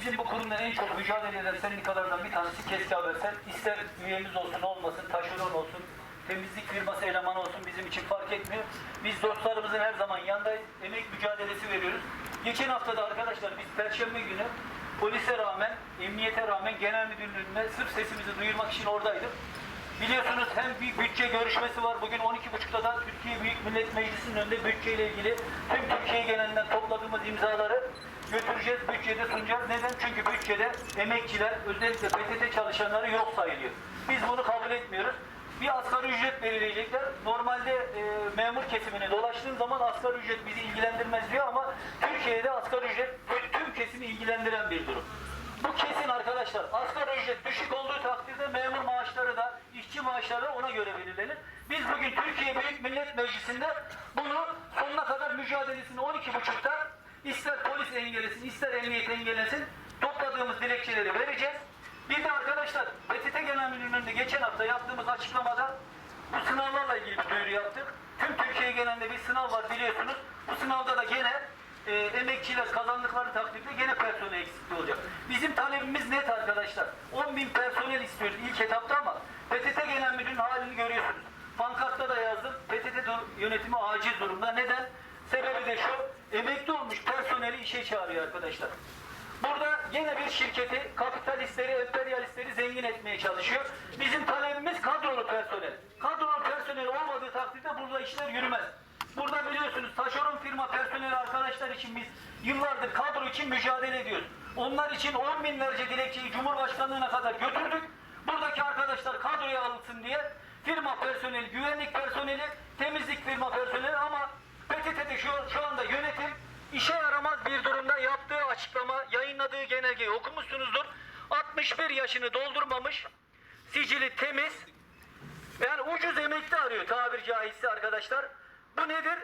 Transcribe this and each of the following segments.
bizim bu kurumda en çok mücadele eden sendikalardan bir tanesi Keski Habersen. İster üyemiz olsun olmasın, taşeron olsun, temizlik firması elemanı olsun bizim için fark etmiyor. Biz dostlarımızın her zaman yanındayız. Emek mücadelesi veriyoruz. Geçen hafta da arkadaşlar biz Perşembe günü polise rağmen, emniyete rağmen genel müdürlüğüne sırf sesimizi duyurmak için oradaydık. Biliyorsunuz hem bir bütçe görüşmesi var. Bugün 12.30'da da Türkiye Büyük Millet Meclisi'nin önünde bütçeyle ilgili tüm Türkiye genelinden topladığımız imzaları götüreceğiz, bütçede sunacağız. Neden? Çünkü bütçede emekçiler, özellikle PTT çalışanları yok sayılıyor. Biz bunu kabul etmiyoruz. Bir asgari ücret belirleyecekler. Normalde e, memur kesimini dolaştığın zaman asgari ücret bizi ilgilendirmez diyor ama Türkiye'de asgari ücret tüm kesimi ilgilendiren bir durum. Bu kesin arkadaşlar. Asgari ücret düşük olduğu takdirde memur maaşları da, işçi maaşları ona göre belirlenir. Biz bugün Türkiye Büyük Millet Meclisi'nde bunu sonuna kadar mücadelesini 12.30'da ister polis engellesin, ister emniyet engellesin topladığımız dilekçeleri vereceğiz. Bir de arkadaşlar PTT Genel Müdürlüğü'nde geçen hafta yaptığımız açıklamada bu sınavlarla ilgili bir duyuru yaptık. Tüm Türkiye genelinde bir sınav var biliyorsunuz. Bu sınavda da gene e, emekçiler kazandıkları takdirde gene personel eksikliği olacak. Bizim talebimiz net arkadaşlar. 10 bin personel istiyoruz ilk etapta ama PTT Genel Müdürlüğü'nün halini görüyorsunuz. Pankartta da yazdım. PTT yönetimi acil durumda. Neden? Sebebi de şu. Emekli olmuş personeli işe çağırıyor arkadaşlar. Burada yine bir şirketi kapitalistleri, emperyalistleri zengin etmeye çalışıyor. Bizim talebimiz kadrolu personel. Kadrolu personel olmadığı takdirde burada işler yürümez. Burada biliyorsunuz taşeron firma personeli arkadaşlar için biz yıllardır kadro için mücadele ediyoruz. Onlar için on binlerce dilekçeyi Cumhurbaşkanlığına kadar götürdük. Buradaki arkadaşlar kadroya alınsın diye firma personeli, güvenlik personeli, temizlik firma personeli ama PTT'de şu, şu anda yönetim işe yaramaz bir durumda yaptığı açıklama, yayınladığı genelgeyi okumuşsunuzdur. 61 yaşını doldurmamış, sicili temiz, yani ucuz emekli arıyor tabir caizse arkadaşlar. Bu nedir?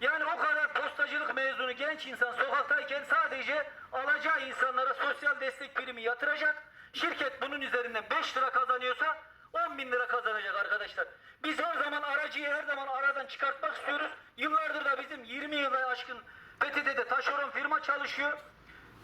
Yani o kadar postacılık mezunu genç insan sokaktayken sadece alacağı insanlara sosyal destek primi yatıracak. Şirket bunun üzerinden 5 lira kazanıyorsa 10 bin lira kazanacak arkadaşlar. Biz her zaman aracıyı her zaman aradan çıkartmak istiyoruz. Yıllardır da bizim 20 yıla aşkın PTT'de taşeron firma çalışıyor.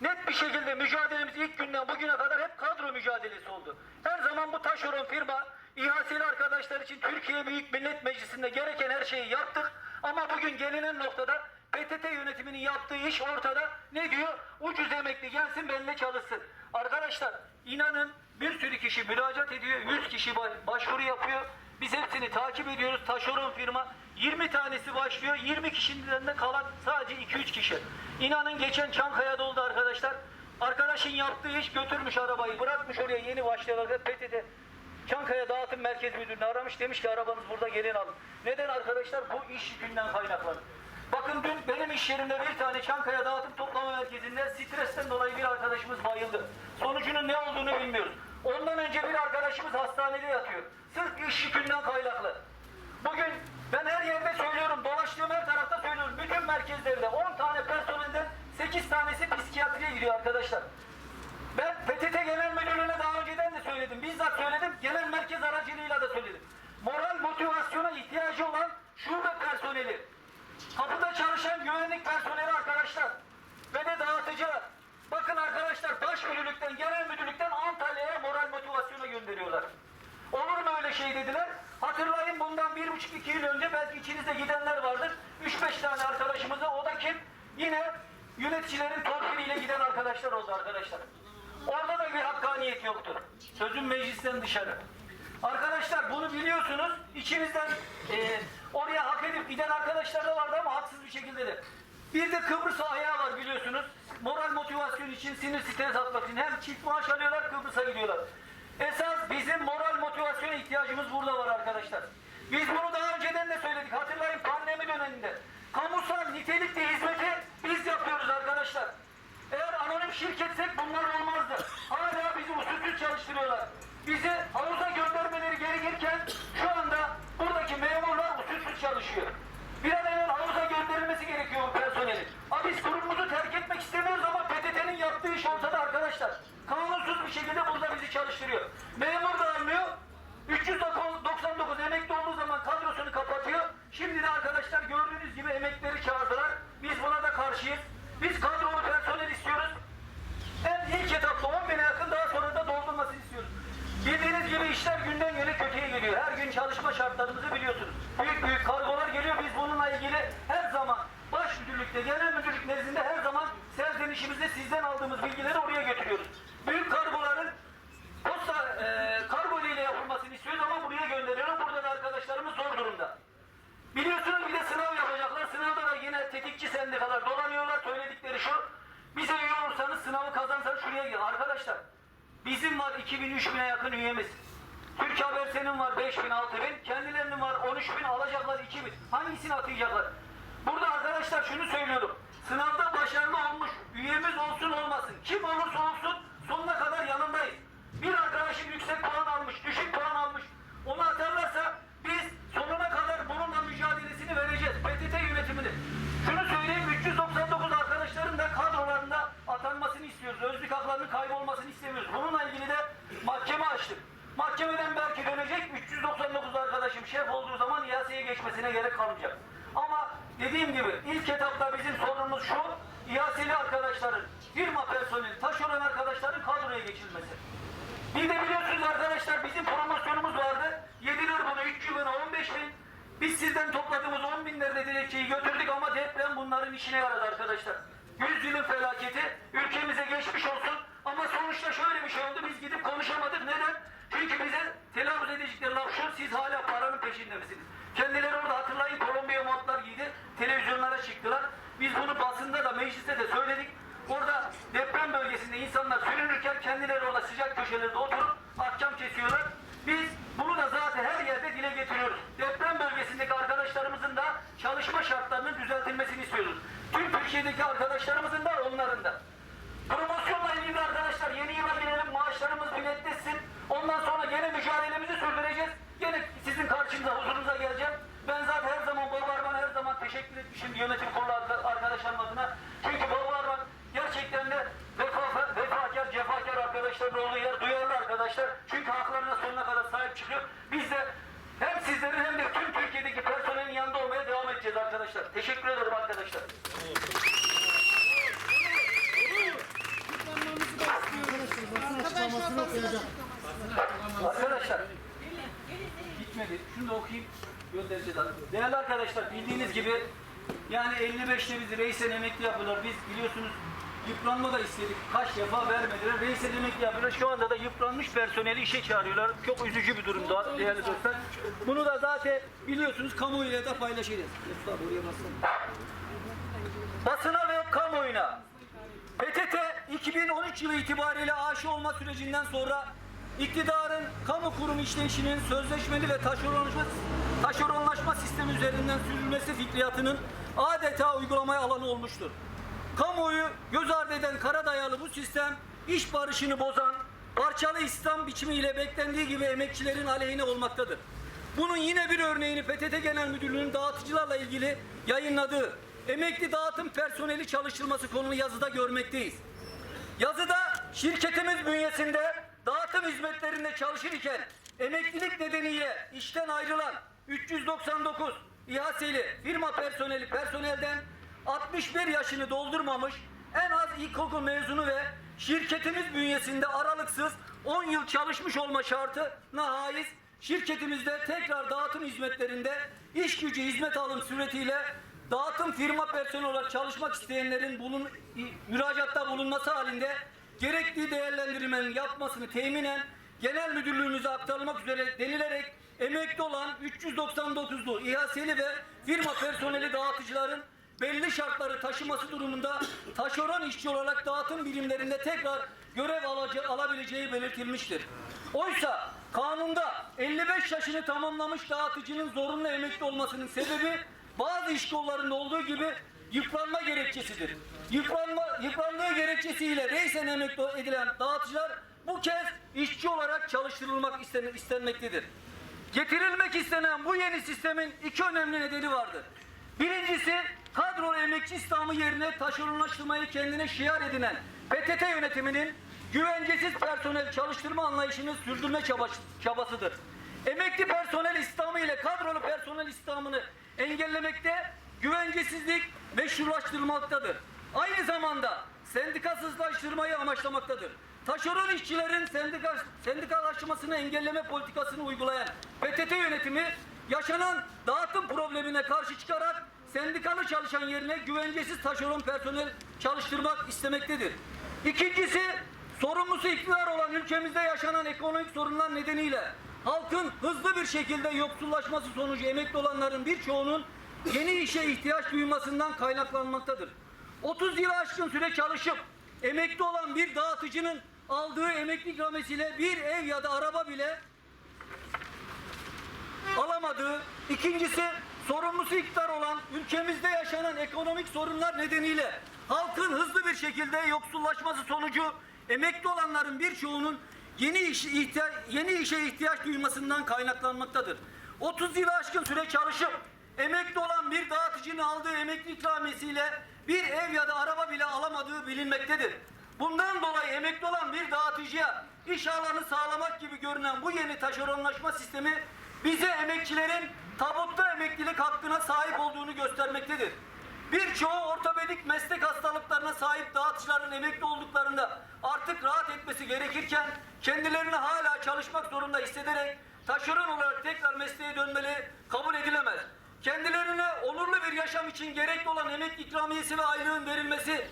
Net bir şekilde mücadelemiz ilk günden bugüne kadar hep kadro mücadelesi oldu. Her zaman bu taşeron firma İHA'seli arkadaşlar için Türkiye Büyük Millet Meclisi'nde gereken her şeyi yaptık. Ama bugün gelinen noktada PTT yönetiminin yaptığı iş ortada. Ne diyor? Ucuz emekli gelsin benimle çalışsın. Arkadaşlar inanın bir sürü kişi müracaat ediyor. 100 kişi ba- başvuru yapıyor. Biz hepsini takip ediyoruz. Taşeron firma 20 tanesi başlıyor. 20 kişiden de kalan sadece 2-3 kişi. İnanın geçen Çankaya'da oldu arkadaşlar. Arkadaşın yaptığı iş götürmüş arabayı bırakmış oraya yeni başlayanlar PTT Çankaya Dağıtım Merkez Müdürlüğü'nü aramış demiş ki arabanız burada gelin alın. Neden arkadaşlar? Bu iş yükünden kaynaklanır. Bakın dün benim iş yerimde bir tane Çankaya Dağıtım Toplama Merkezi'nde stresten dolayı bir arkadaşımız bayıldı. Sonucunun ne olduğunu bilmiyoruz. Ondan önce bir arkadaşımız hastanede yatıyor. Sırf iş yükünden kaynaklı. Bugün ben her yerde söylüyorum, dolaştığım her tarafta söylüyorum. Bütün merkezlerde 10 tane personelden 8 tanesi psikiyatriye gidiyor arkadaşlar. Ben PTT Genel Müdürlüğü'ne daha önceden de söyledim. Bizzat söyledim. Genel merkez aracılığıyla da söyledim. Moral motivasyona ihtiyacı olan şube personeli, kapıda çalışan güvenlik personeli arkadaşlar ve de dağıtıcılar. Bakın arkadaşlar baş müdürlükten, genel müdürlükten Antalya'ya moral motivasyona gönderiyorlar. Olur mu öyle şey dediler. Hatırlayın bundan bir buçuk iki yıl önce belki içinizde gidenler vardır. Üç beş tane arkadaşımıza o da kim? Yine yöneticilerin torpiliyle giden arkadaşlar oldu arkadaşlar. Orada da bir hakkaniyet yoktu. Sözün meclisten dışarı. Arkadaşlar bunu biliyorsunuz. İçinizden e, oraya hak edip giden arkadaşlar da vardı ama haksız bir şekilde de. Bir de Kıbrıs'a ayağı var biliyorsunuz. Moral motivasyon için, sinir stres atmak için hem çift maaş alıyorlar Kıbrıs'a gidiyorlar. Esas bizim moral motivasyona ihtiyacımız burada var arkadaşlar. Biz bunu daha önceden de söyledik. Hatırlayın pandemi döneminde. Kamusal nitelikli hizmeti biz yapıyoruz arkadaşlar. Eğer anonim şirketsek bunlar olmazdı. Hala bizi usulsüz çalıştırıyorlar. kişiyiz. Biz kadrolu personel istiyoruz. Hem ilk etapta 10 bin yakın daha sonra da doldurmasını istiyoruz. Bildiğiniz gibi işler günden güne kötüye geliyor. Her gün çalışma şartlarımızı biliyorsunuz. Büyük büyük kargolar geliyor. Biz bununla ilgili her zaman baş müdürlükte, genel müdürlük nezdinde her zaman serzenişimizde sizden aldığımız bilgileri oraya götürüyoruz. Var 2000-3000'e yakın üyemiz. Türk Habersen'in var 5000 6000, kendilerinin var 13000, alacaklar 2000. Hangisini atayacaklar? Burada arkadaşlar şunu söylüyorum. Sınavda başarılı olmuş, üyemiz olsun olmasın. Kim olursa olsun sonuna kadar yanındayız. Bir arkadaşım yüksek puan almış, düşük puan almış. Onu atarlarsa biz sonuna kadar bununla mücadelesini vereceğiz. PTT yönetimini. Şunu söyleyeyim 399 arkadaşların da kadrolarında atanmasını istiyoruz. Özlük haklarının kaybolmasını istemiyoruz. Bununla ilgili de mahkeme açtık. Mahkemeden belki dönecek 399 arkadaşım şef olduğu zaman İHA'ya geçmesine gerek kalmayacak. Ama dediğim gibi ilk etapta bizim sorunumuz şu. İHA'li arkadaşların, firma personeli, taşeron arkadaşların kadroya geçilmesi. Bir de biliyorsunuz arkadaşlar bizim promosyonumuz vardı. Yediler bunu 3 yılına 15 bin. Biz sizden topladığımız 10 binlerde dilekçeyi götürdük ama deprem bunların işine yaradı arkadaşlar. 100 yılın felaketi ülkemize geçmiş olsun ama sonuçta şöyle bir şey oldu biz gidip konuşamadık. Neden? Bize telaffuz edecekleri laf şu siz hala paranın peşinde misiniz? Kendileri orada hatırlayın Kolombiya montlar giydi. Televizyonlara çıktılar. Biz bunu basında da mecliste de söyledik. Orada deprem bölgesinde insanlar sürünürken kendileri orada sıcak köşelerde oturup ahkam kesiyorlar. Biz bunu da zaten her yerde dile getiriyoruz. Deprem bölgesindeki arkadaşlarımızın da çalışma şartlarının düzeltilmesini istiyoruz. Tüm Türkiye'deki arkadaşlarımızın da onların da. Promosyonla ilgili arkadaşlar yeni yıla girelim maaşlarımız bir netleşsin. Ondan sonra gene mücadelemizi sürdüreceğiz. Gene sizin karşınıza huzurunuza geleceğim. Ben zaten her zaman Baba Arman'a her zaman etmişim yönetim kurulu arka- arkadaşlarım adına. Çünkü Baba Arman gerçekten de vefa, vefakar, cefakar arkadaşların olduğu yer duyarlı arkadaşlar. Çünkü haklarına sonuna kadar sahip çıkıyor. Biz de hem sizlerin hem de tüm Türkiye'deki personelin yanında olmaya devam edeceğiz arkadaşlar. Teşekkür ederim arkadaşlar. Arkadaşlar gitmedi. Şunu da okuyayım. Göndereceğiz. Değerli arkadaşlar bildiğiniz gibi yani 55'te bizi reisen emekli yapıyorlar. Biz biliyorsunuz yıpranma da istedik. Kaç defa vermediler. Reisen emekli yapıyorlar. Şu anda da yıpranmış personeli işe çağırıyorlar. Çok üzücü bir durumda değerli dostlar. Bunu da zaten biliyorsunuz kamuoyuyla da paylaşacağız. Basına ve kamuoyuna PTT 2013 yılı itibariyle aşı olma sürecinden sonra iktidarın kamu kurum işleyişinin sözleşmeli ve taşeronlaşma, taşeronlaşma sistemi üzerinden sürülmesi fikriyatının adeta uygulamaya alanı olmuştur. Kamuoyu göz ardı eden kara dayalı bu sistem iş barışını bozan, parçalı İslam biçimiyle beklendiği gibi emekçilerin aleyhine olmaktadır. Bunun yine bir örneğini PTT Genel Müdürlüğü'nün dağıtıcılarla ilgili yayınladığı emekli dağıtım personeli çalıştırması konulu yazıda görmekteyiz. Yazıda şirketimiz bünyesinde dağıtım hizmetlerinde çalışır iken emeklilik nedeniyle işten ayrılan 399 İHA'seli firma personeli personelden 61 yaşını doldurmamış en az ilkokul mezunu ve şirketimiz bünyesinde aralıksız 10 yıl çalışmış olma şartına haiz şirketimizde tekrar dağıtım hizmetlerinde iş gücü hizmet alım suretiyle dağıtım firma personeli olarak çalışmak isteyenlerin bulun, müracaatta bulunması halinde gerekli değerlendirmenin yapmasını teminen genel müdürlüğümüze aktarılmak üzere denilerek emekli olan 399'lu İHA'seli ve firma personeli dağıtıcıların belli şartları taşıması durumunda taşeron işçi olarak dağıtım birimlerinde tekrar görev alaca- alabileceği belirtilmiştir. Oysa kanunda 55 yaşını tamamlamış dağıtıcının zorunlu emekli olmasının sebebi bazı iş kollarında olduğu gibi yıpranma gerekçesidir. Yıpranma, yıprandığı gerekçesiyle reysen emekli edilen dağıtıcılar bu kez işçi olarak çalıştırılmak isten- istenmektedir. Getirilmek istenen bu yeni sistemin iki önemli nedeni vardır. Birincisi kadrolu emekçi İslamı yerine taşeronlaştırmayı kendine şiar edinen PTT yönetiminin güvencesiz personel çalıştırma anlayışını sürdürme çabası- çabasıdır. Emekli personel İslamı ile kadrolu personel İslamını engellemekte güvencesizlik meşrulaştırılmaktadır. Aynı zamanda sendikasızlaştırmayı amaçlamaktadır. Taşeron işçilerin sendika, sendikalaşmasını engelleme politikasını uygulayan PTT yönetimi yaşanan dağıtım problemine karşı çıkarak sendikalı çalışan yerine güvencesiz taşeron personel çalıştırmak istemektedir. İkincisi, sorumlusu iktidar olan ülkemizde yaşanan ekonomik sorunlar nedeniyle halkın hızlı bir şekilde yoksullaşması sonucu emekli olanların birçoğunun yeni işe ihtiyaç duymasından kaynaklanmaktadır. 30 yıl aşkın süre çalışıp emekli olan bir dağıtıcının aldığı emekli ikramesiyle bir ev ya da araba bile alamadığı, ikincisi sorumlusu iktidar olan ülkemizde yaşanan ekonomik sorunlar nedeniyle halkın hızlı bir şekilde yoksullaşması sonucu emekli olanların birçoğunun yeni iş ihtiya- yeni işe ihtiyaç duymasından kaynaklanmaktadır. 30 yılı aşkın süre çalışıp emekli olan bir dağıtıcının aldığı emekli ikramiyesiyle bir ev ya da araba bile alamadığı bilinmektedir. Bundan dolayı emekli olan bir dağıtıcıya iş alanı sağlamak gibi görünen bu yeni taşeronlaşma sistemi bize emekçilerin tabutta emeklilik hakkına sahip olduğunu göstermektedir. Birçoğu ortopedik meslek hastalıklarına sahip dağıtıcıların emekli olduklarında artık rahat etmesi gerekirken kendilerini hala çalışmak zorunda hissederek taşeron olarak tekrar mesleğe dönmeleri kabul edilemez. Kendilerine onurlu bir yaşam için gerekli olan emekli ikramiyesi ve aylığın verilmesi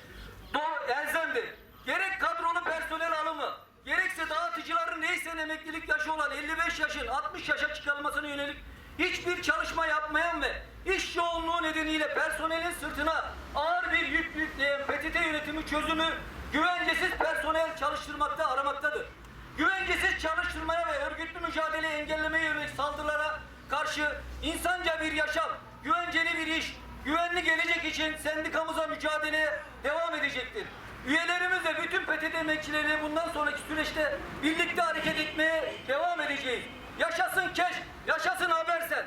elzemdir. Gerek kadrolu personel alımı, gerekse dağıtıcıların neyse emeklilik yaşı olan 55 yaşın 60 yaşa çıkarılmasına yönelik hiçbir çalışma yapmayan ve iş yoğunluğu nedeniyle personelin sırtına ağır bir yük yükleyen PTT yönetimi çözümü güvencesiz personel çalıştırmakta aramaktadır. Güvencesiz çalıştırmaya ve örgütlü mücadele engellemeye yönelik saldırılara karşı insanca bir yaşam, güvenceli bir iş, güvenli gelecek için sendikamıza mücadeleye devam edecektir. Üyelerimiz ve bütün PTT emekçileri bundan sonraki süreçte birlikte hareket etmeye devam edeceğiz. Yaşasın Keş, yaşasın Habersen.